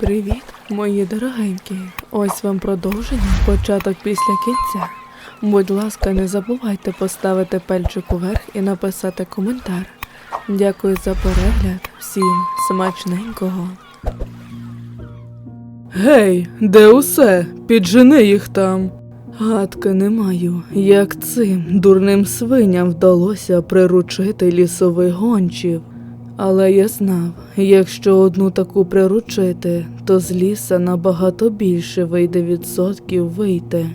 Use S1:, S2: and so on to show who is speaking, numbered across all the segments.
S1: Привіт, мої дорогенькі. Ось вам продовження, початок після кінця. Будь ласка, не забувайте поставити пальчик уверх і написати коментар. Дякую за перегляд. Всім смачненького. Гей, де усе? Піджени їх там. Гадки не маю, як цим дурним свиням вдалося приручити лісових гончів. Але я знав, якщо одну таку приручити, то з ліса набагато більше вийде відсотків вийти.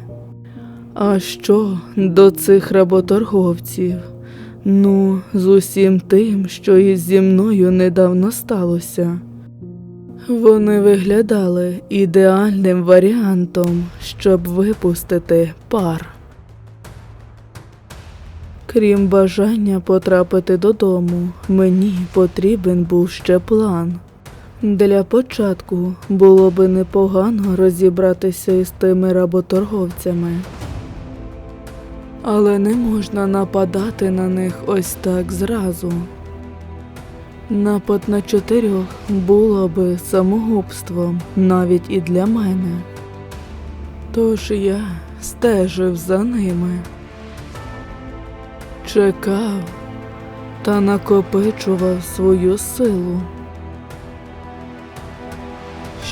S1: А що до цих работорговців? Ну, з усім тим, що і зі мною недавно сталося. Вони виглядали ідеальним варіантом, щоб випустити пар. Крім бажання потрапити додому, мені потрібен був ще план. Для початку було би непогано розібратися із тими работорговцями. Але не можна нападати на них ось так зразу. Напад на чотирьох було би самогубством навіть і для мене. Тож я стежив за ними чекав та накопичував свою силу,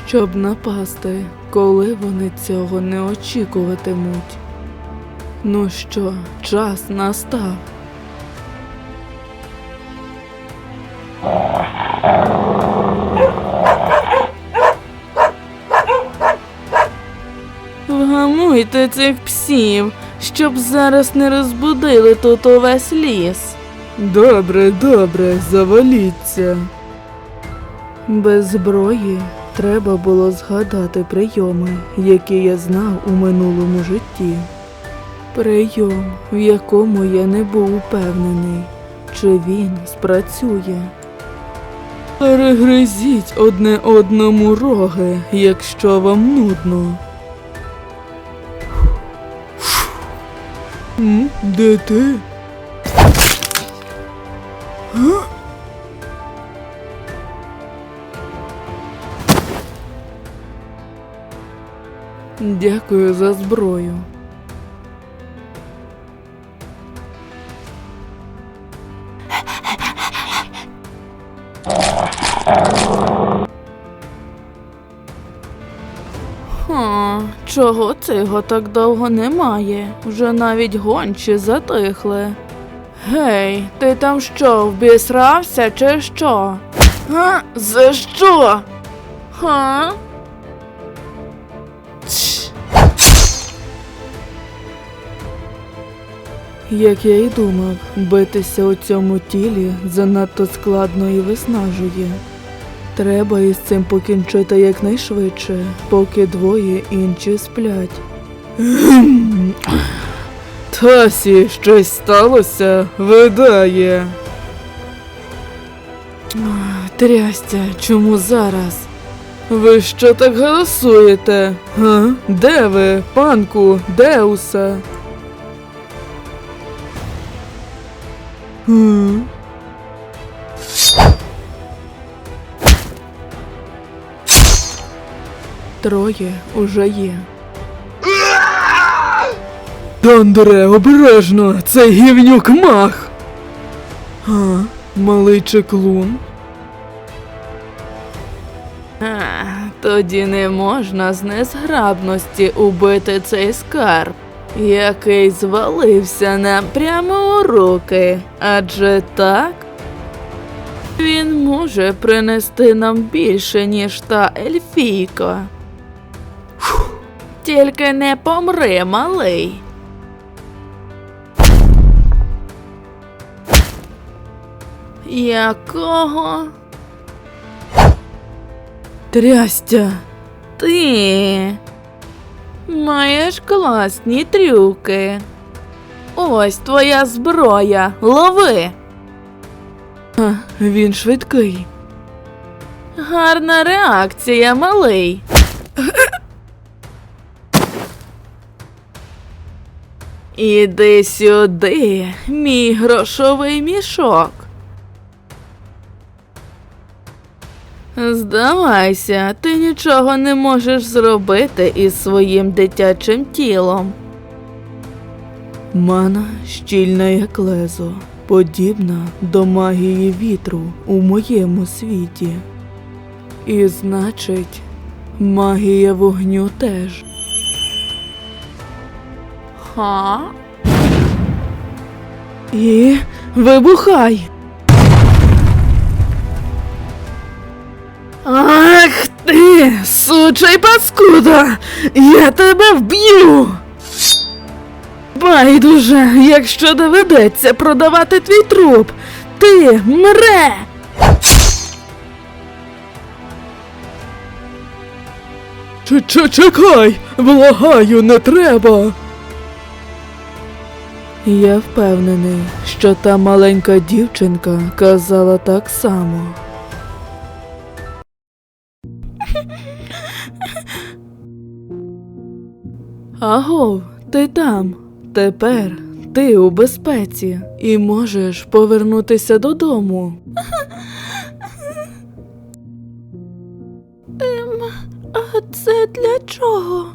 S1: щоб напасти, коли вони цього не очікуватимуть. Ну що, час настав. Вгамуйте цих псів, щоб зараз не розбудили тут увесь ліс. Добре, добре, заваліться. Без зброї треба було згадати прийоми, які я знав у минулому житті. Прийом, в якому я не був упевнений, чи він спрацює. Перегризіть одне одному роги, якщо вам нудно. М? Де ти? Га? Дякую за зброю. Чого цього так довго немає? Вже навіть гончі затихли. Гей, ти там що, вбісрався чи що? Га? За що? Ха? Як я й думав, битися у цьому тілі занадто складно і виснажує. Треба із цим покінчити якнайшвидше, поки двоє інші сплять. Тасі, щось сталося? Видає. Трястя, чому зараз? Ви що так голосуєте? Га? Де ви, панку, Деуса? Га? Троє уже є. Дондре, обережно! Це гівнюк мах! А, малий чеклун. А, тоді не можна з незграбності убити цей скарб, який звалився нам прямо у руки. Адже так? Він може принести нам більше, ніж та ельфійка. Тільки не помри, малий. Якого? Трястя, ти маєш класні трюки. Ось твоя зброя. Лови. А, він швидкий. Гарна реакція, малий. Іди сюди, мій грошовий мішок. Здавайся, ти нічого не можеш зробити із своїм дитячим тілом. Мана щільна як лезо, подібна до магії вітру у моєму світі. І значить, магія вогню теж. Ха? І вибухай. Ах ти, сучий паскуда! Я тебе вб'ю! Байдуже, якщо доведеться продавати твій труп, ти мре! Чекай, благаю, не треба. Я впевнений, що та маленька дівчинка казала так само. Агов, ти там. Тепер ти у безпеці і можеш повернутися додому. Ем, а це для чого?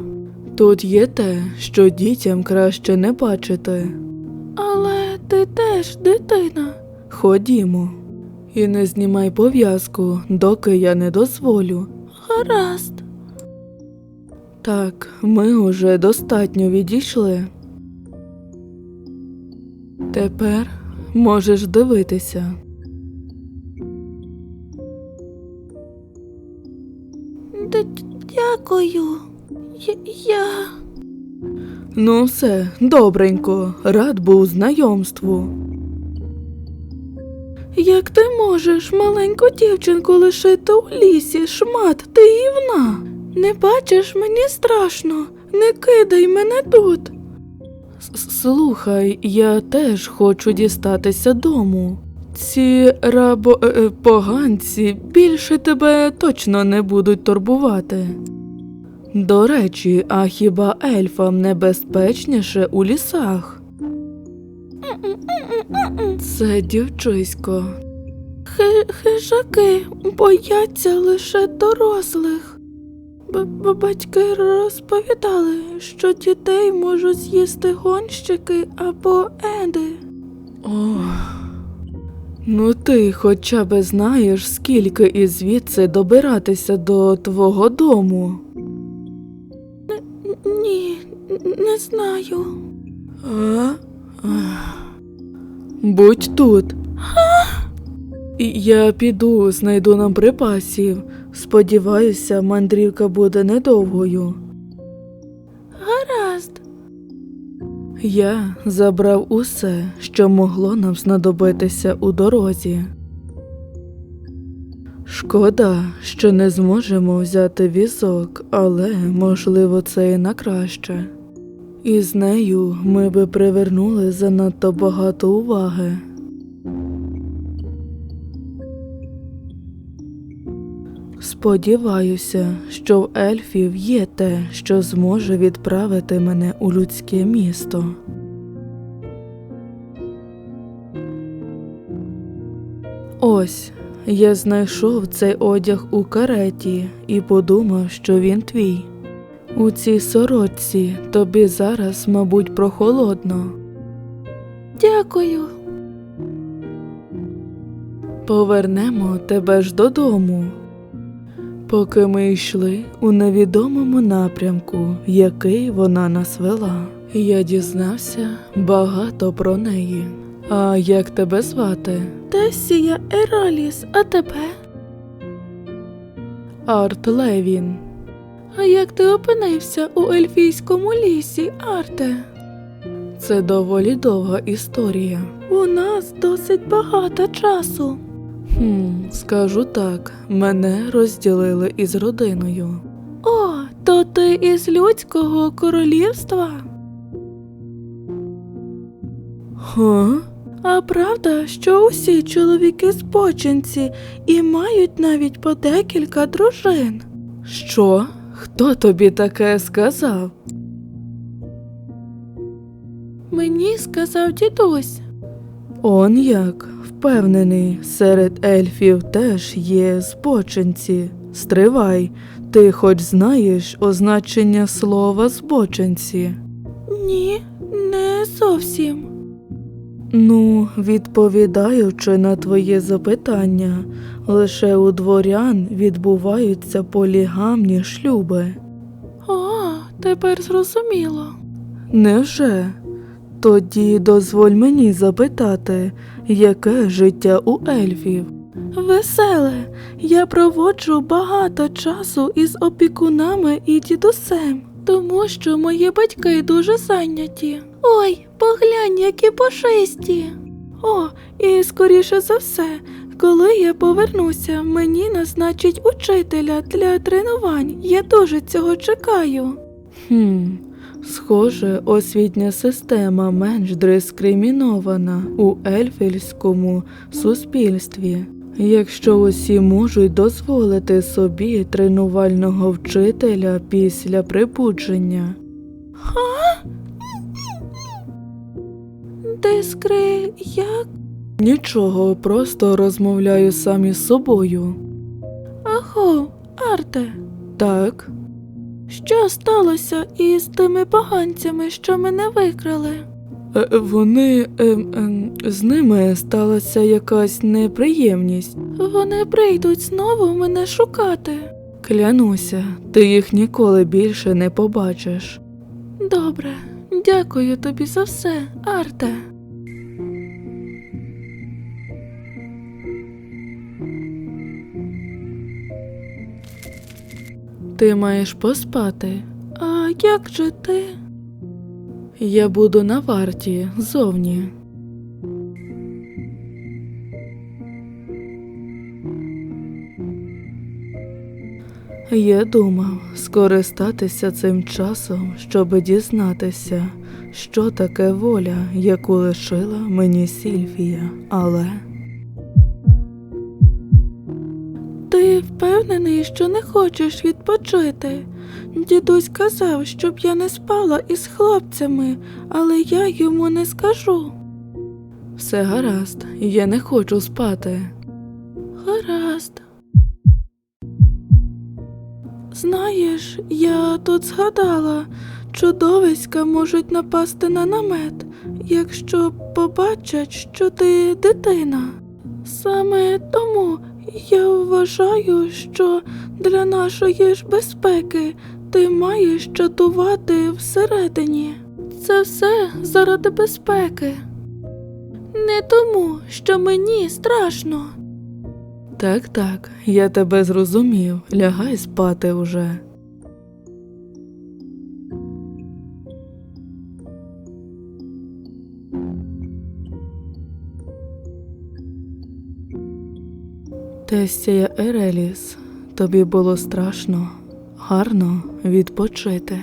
S1: Тут є те, що дітям краще не бачити. Але ти теж дитина. Ходімо. І не знімай пов'язку, доки я не дозволю. Гаразд. Так, ми уже достатньо відійшли. Тепер можеш дивитися. Дякую. Я. Ну, все, добренько, рад був знайомству. Як ти можеш маленьку дівчинку лишити у лісі, шмат, ти гівна? Не бачиш, мені страшно, не кидай мене тут. Слухай, я теж хочу дістатися дому. Ці рабо е, поганці більше тебе точно не будуть турбувати. До речі, а хіба ельфам небезпечніше у лісах? Це дівчисько. Хижаки бояться лише дорослих. Б- Батьки розповідали, що дітей можуть з'їсти гонщики або еди. Ох. Ну ти хоча б знаєш, скільки із звідси добиратися до твого дому. Ні, не знаю. А? Будь тут. Я піду, знайду нам припасів. Сподіваюся, мандрівка буде недовгою. Гаразд. Я забрав усе, що могло нам знадобитися у дорозі. Шкода, що не зможемо взяти візок, але можливо це і на краще. І з нею ми би привернули занадто багато уваги. Сподіваюся, що в ельфів є те, що зможе відправити мене у людське місто. Ось я знайшов цей одяг у кареті і подумав, що він твій. У цій сорочці тобі зараз, мабуть, прохолодно. Дякую. Повернемо тебе ж додому. Поки ми йшли у невідомому напрямку, який вона нас вела, я дізнався багато про неї. А як тебе звати? Тесія Ераліс, а тебе? Арт Левін. А як ти опинився у ельфійському лісі, Арте? Це доволі довга історія. У нас досить багато часу. Хм, скажу так, мене розділили із родиною. О, то ти із людського королівства? Ха? А правда, що усі чоловіки спочинці і мають навіть по декілька дружин? Що? Хто тобі таке сказав? Мені сказав дідусь. Он як. впевнений, серед ельфів теж є збочинці. Стривай, ти хоч знаєш означення слова збочинці? Ні, не зовсім. Ну, відповідаючи на твоє запитання, лише у дворян відбуваються полігамні шлюби. О, тепер зрозуміло. Невже? Тоді дозволь мені запитати, яке життя у ельфів? Веселе. Я проводжу багато часу із опікунами і дідусем, тому що мої батьки дуже зайняті. Ой, поглянь, які пушисті. О, і скоріше за все, коли я повернуся, мені назначить учителя для тренувань. Я дуже цього чекаю. Хм, схоже, освітня система менш дискримінована у ельфільському суспільстві. Якщо усі можуть дозволити собі тренувального вчителя після прибудження. Дискри, як? Нічого, просто розмовляю сам із собою. Аго, Арте. Так. Що сталося із тими поганцями, що мене викрали? Е, Вони ем, ем, з ними сталася якась неприємність. Вони прийдуть знову мене шукати. Клянуся, ти їх ніколи більше не побачиш. Добре, дякую тобі за все, Арте. Ти маєш поспати. А як же ти? Я буду на варті зовні. Я думав скористатися цим часом, щоб дізнатися, що таке воля, яку лишила мені Сільфія, але. Ти впевнений, що не хочеш відпочити? Дідусь казав, щоб я не спала із хлопцями, але я йому не скажу. Все гаразд, я не хочу спати. Гаразд. Знаєш, я тут згадала, чудовиська можуть напасти на намет, якщо побачать, що ти дитина. Саме тому я вважаю, що для нашої ж безпеки ти маєш чатувати всередині. Це все заради безпеки. Не тому, що мені страшно. Так, так, я тебе зрозумів. Лягай спати уже. Тестія Ереліс, тобі було страшно, гарно відпочити.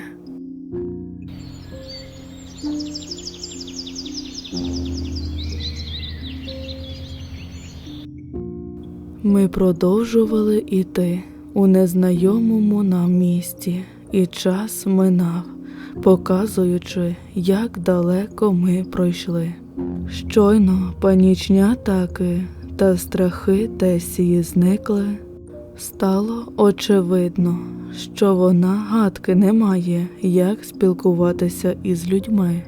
S1: Ми продовжували іти у незнайомому нам місті, і час минав, показуючи, як далеко ми пройшли. Щойно панічні атаки та страхи Тесії зникли, стало очевидно, що вона гадки не має, як спілкуватися із людьми.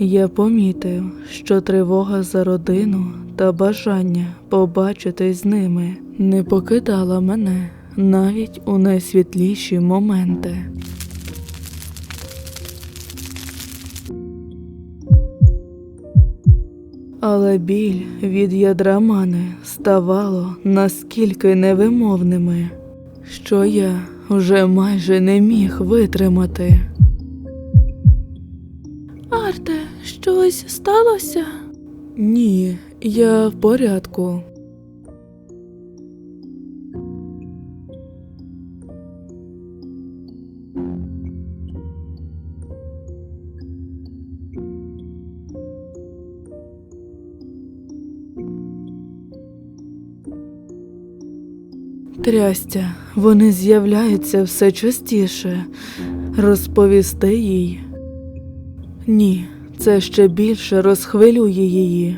S1: Я помітив, що тривога за родину та бажання побачитись з ними не покидала мене навіть у найсвітліші моменти. Але біль від ядра мани ставало наскільки невимовними, що я вже майже не міг витримати. Щось сталося? Ні, я в порядку. Трястя, вони з'являються все частіше. Розповісти їй. Ні, це ще більше розхвилює її.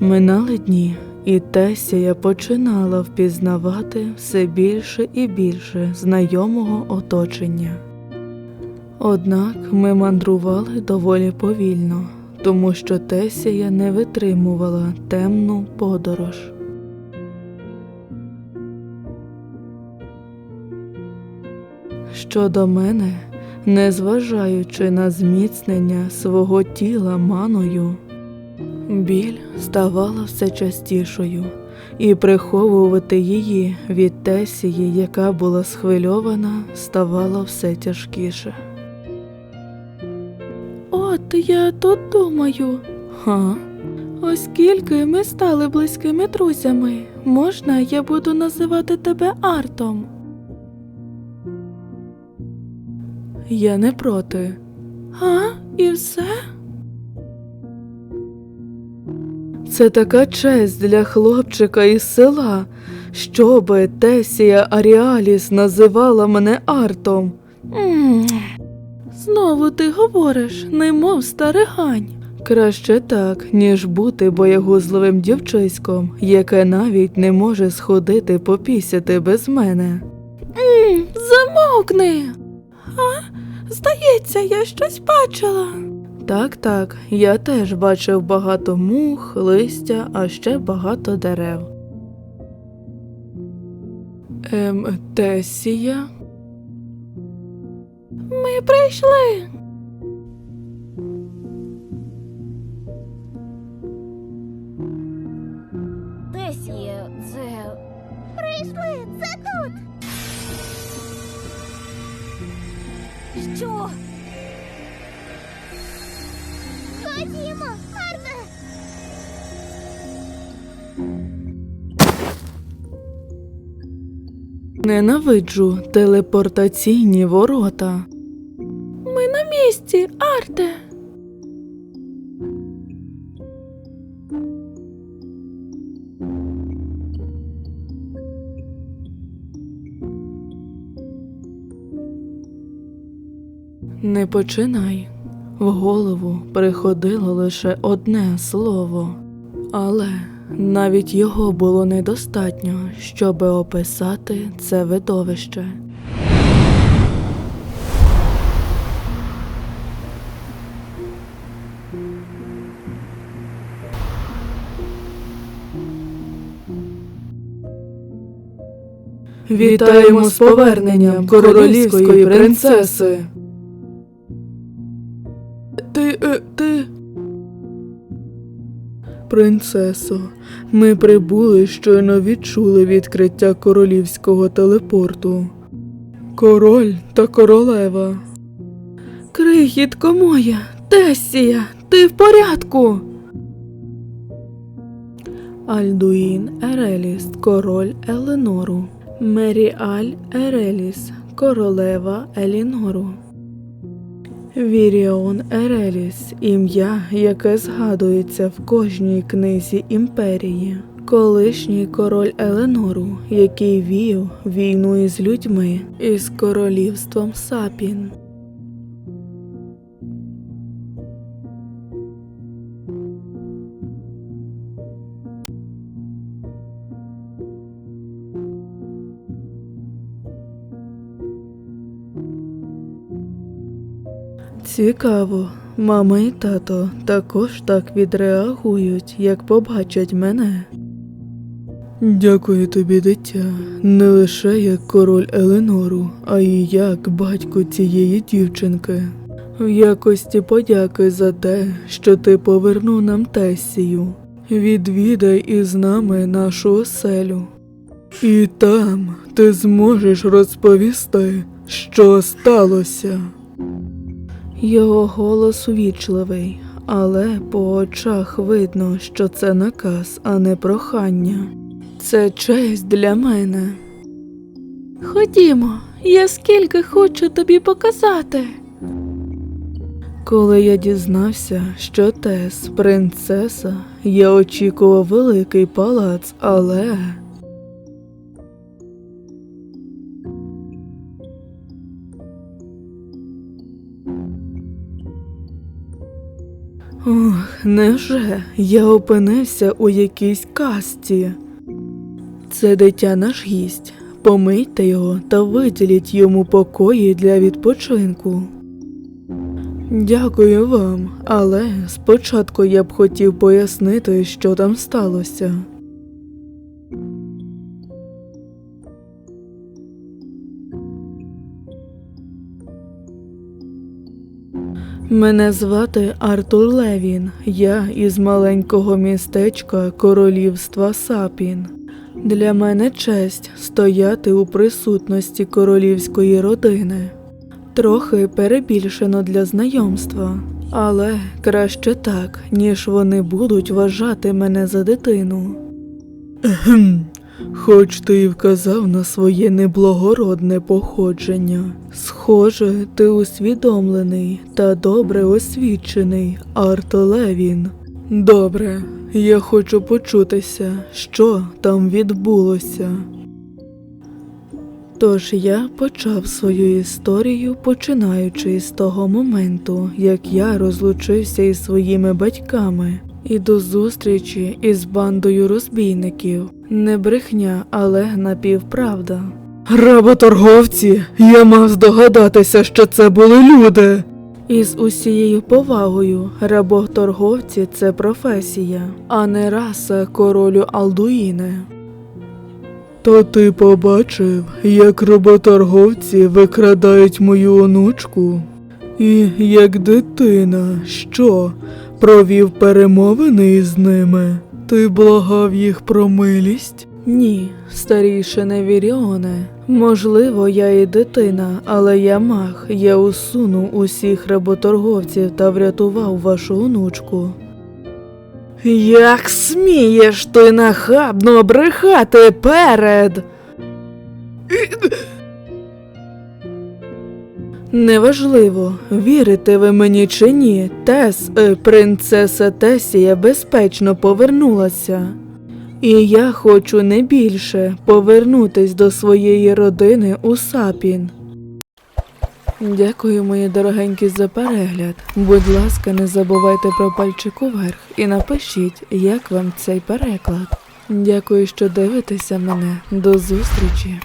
S1: Минали дні, і Тесія починала впізнавати все більше і більше знайомого оточення. Однак ми мандрували доволі повільно, тому що Тесія не витримувала темну подорож. Щодо мене, незважаючи на зміцнення свого тіла маною, біль ставала все частішою, і приховувати її від Тесії, яка була схвильована, ставало все тяжкіше. От я тут думаю. Ха? Оскільки ми стали близькими друзями, можна я буду називати тебе Артом? Я не проти. А, і все? Це така честь для хлопчика із села, щоби Тесія Аріаліс називала мене Артом. м Знову ти говориш, немов старигань. Краще так, ніж бути боягузливим дівчиськом, яке навіть не може сходити попісяти без мене. м замовкни. А? Здається, я щось бачила. Так, так, я теж бачив багато мух, листя, а ще багато дерев. Ем, Тесія? Ми прийшли.
S2: Що? Ходімо, Арне.
S1: Ненавиджу телепортаційні ворота. Ми на місці, Арте. Не починай. В голову приходило лише одне слово, але навіть його було недостатньо, щоби описати це видовище. Вітаємо з поверненням королівської принцеси. Принцесо, ми прибули, щойно відчули відкриття королівського телепорту. Король та королева. Крихітко моя, Тесія, ти в порядку. Альдуїн Ереліс, король Еленору. Меріаль Ереліс, королева Елінору. Віріон Ереліс ім'я, яке згадується в кожній книзі імперії. Колишній король Еленору, який вів війну із людьми із королівством Сапін. Цікаво, мама і тато також так відреагують, як побачать мене. Дякую тобі, дитя, не лише як король Еленору, а й як батько цієї дівчинки. В якості подяки за те, що ти повернув нам Тесію. Відвідай із нами нашу оселю. І там ти зможеш розповісти, що сталося. Його голос увічливий, але по очах видно, що це наказ, а не прохання. Це честь для мене. Ходімо, я скільки хочу тобі показати. Коли я дізнався, що Тес принцеса, я очікував великий палац, але. Ох, невже я опинився у якійсь касті? Це дитя наш гість. Помийте його та виділіть йому покої для відпочинку. Дякую вам, але спочатку я б хотів пояснити, що там сталося. Мене звати Артур Левін. Я із маленького містечка королівства Сапін. Для мене честь стояти у присутності королівської родини. Трохи перебільшено для знайомства, але краще так, ніж вони будуть вважати мене за дитину. Хоч ти і вказав на своє неблагородне походження. Схоже, ти усвідомлений та добре освічений, Арт Левін. Добре, я хочу почутися, що там відбулося. Тож я почав свою історію, починаючи з того моменту, як я розлучився із своїми батьками, і до зустрічі із бандою розбійників. Не брехня, але напівправда. Работорговці, я мав здогадатися, що це були люди. Із усією повагою, работорговці це професія, а не раса королю Алдуїне. То ти побачив, як роботорговці викрадають мою онучку? І як дитина, що провів перемовини із ними? Ти благав їх про милість? Ні, старішине Віріоне. Можливо, я і дитина, але я маг. Я усунув усіх работорговців та врятував вашу онучку. Як смієш ти нахабно брехати перед. Неважливо, вірите ви мені чи ні, Тес, е, принцеса Тесія безпечно повернулася. І я хочу не більше повернутись до своєї родини у Сапін. Дякую, мої дорогенькі, за перегляд. Будь ласка, не забувайте про пальчик уверх і напишіть, як вам цей переклад. Дякую, що дивитеся мене. До зустрічі!